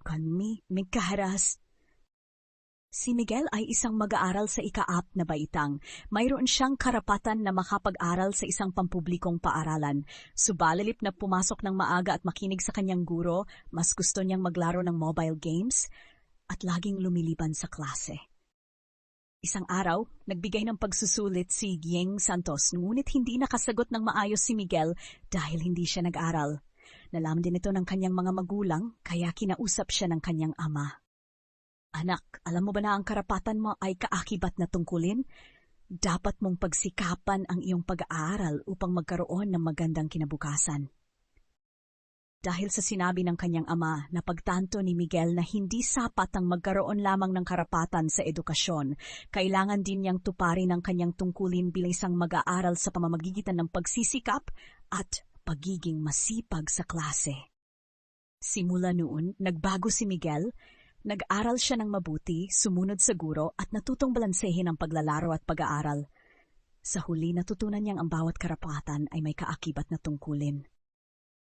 Kanmi, may kaharas. Si Miguel ay isang mag-aaral sa ika-up na baitang. Mayroon siyang karapatan na makapag-aral sa isang pampublikong paaralan. Subalalip na pumasok ng maaga at makinig sa kanyang guro, mas gusto niyang maglaro ng mobile games at laging lumiliban sa klase. Isang araw, nagbigay ng pagsusulit si Gieng Santos ngunit hindi nakasagot ng maayos si Miguel dahil hindi siya nag-aral. Nalaman din ito ng kanyang mga magulang kaya kinausap siya ng kanyang ama. Anak, alam mo ba na ang karapatan mo ay kaakibat na tungkulin? Dapat mong pagsikapan ang iyong pag-aaral upang magkaroon ng magandang kinabukasan. Dahil sa sinabi ng kanyang ama na pagtanto ni Miguel na hindi sapat ang magkaroon lamang ng karapatan sa edukasyon, kailangan din niyang tuparin ang kanyang tungkulin bilang isang mag-aaral sa pamamagitan ng pagsisikap at pagiging masipag sa klase. Simula noon, nagbago si Miguel Nag-aral siya ng mabuti, sumunod sa guro at natutong balansehin ang paglalaro at pag-aaral. Sa huli natutunan niyang ang bawat karapatan ay may kaakibat na tungkulin.